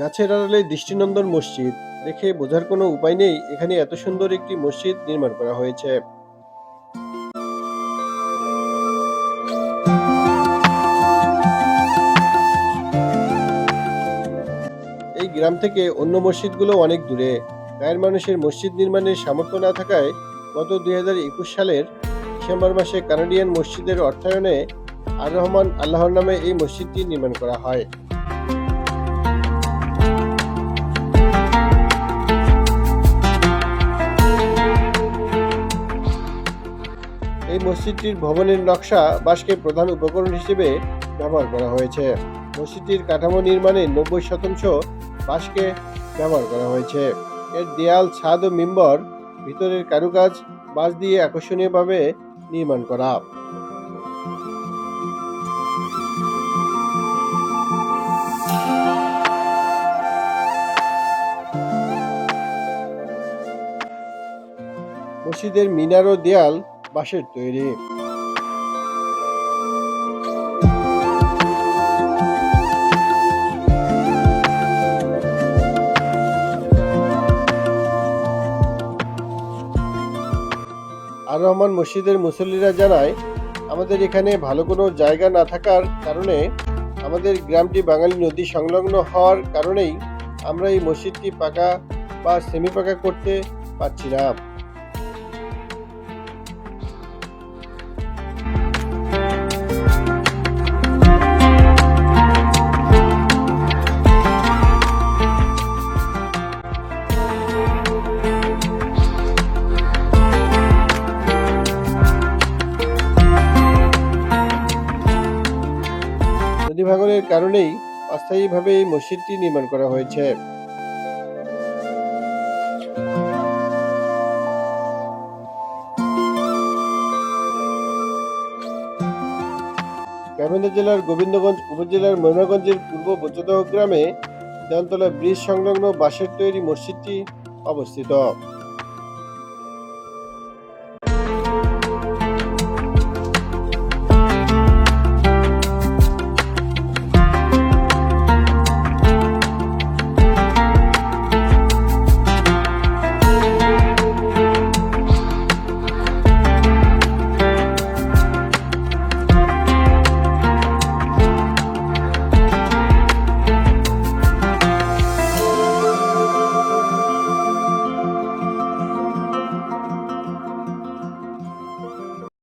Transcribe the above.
গাছের আড়ালে দৃষ্টিনন্দন মসজিদ। দেখে বোঝার কোনো উপায় নেই, এখানে এত সুন্দর একটি মসজিদ নির্মাণ করা হয়েছে। এই গ্রাম থেকে অন্য মসজিদগুলো অনেক দূরে। গায়ের মানুষের মসজিদ নির্মাণের সামর্থ্য না থাকায় গত দুই হাজার একুশ সালের ডিসেম্বর মাসে কানাডিয়ান মসজিদের অর্থায়নে আর রহমান আল্লাহর নামে এই মসজিদটি নির্মাণ করা হয়। এই মসজিদটির ভবনের নকশা বাঁশকে প্রধান উপকরণ হিসেবে ব্যবহার করা হয়েছে। মসজিদটির কাঠামো নির্মাণে নব্বই শতাংশ বাঁশকে ব্যবহার করা হয়েছে। এর দেয়াল, ছাদ ও মিম্বর, ভিতরের কারুকাজ, বাঁশ দিয়ে আকর্ষণীয়ভাবে নির্মাণ করা। মসজিদের মিনার ও দেয়াল বাঁশের তৈরি। আর রহমান মসজিদের মুসল্লিরা জানায়, আমাদের এখানে ভালো কোনো জায়গা না থাকার কারণে আমাদের গ্রামটি বাঙালি নদী সংলগ্ন হওয়ার কারণেই আমরা এই মসজিদটি পাকা বা সেমি পাকা করতে পারছি না। ভাঙনের কারণেই অস্থায়ীভাবে এই মসজিদটি নির্মাণ করা হয়েছে। গাইবান্ধা জেলার গোবিন্দগঞ্জ উপজেলার ময়নাগঞ্জের পূর্ব বোচদহ গ্রামে দেওয়ানতলা ব্রিজ সংলগ্ন বাঁশের তৈরি মসজিদটি অবস্থিত।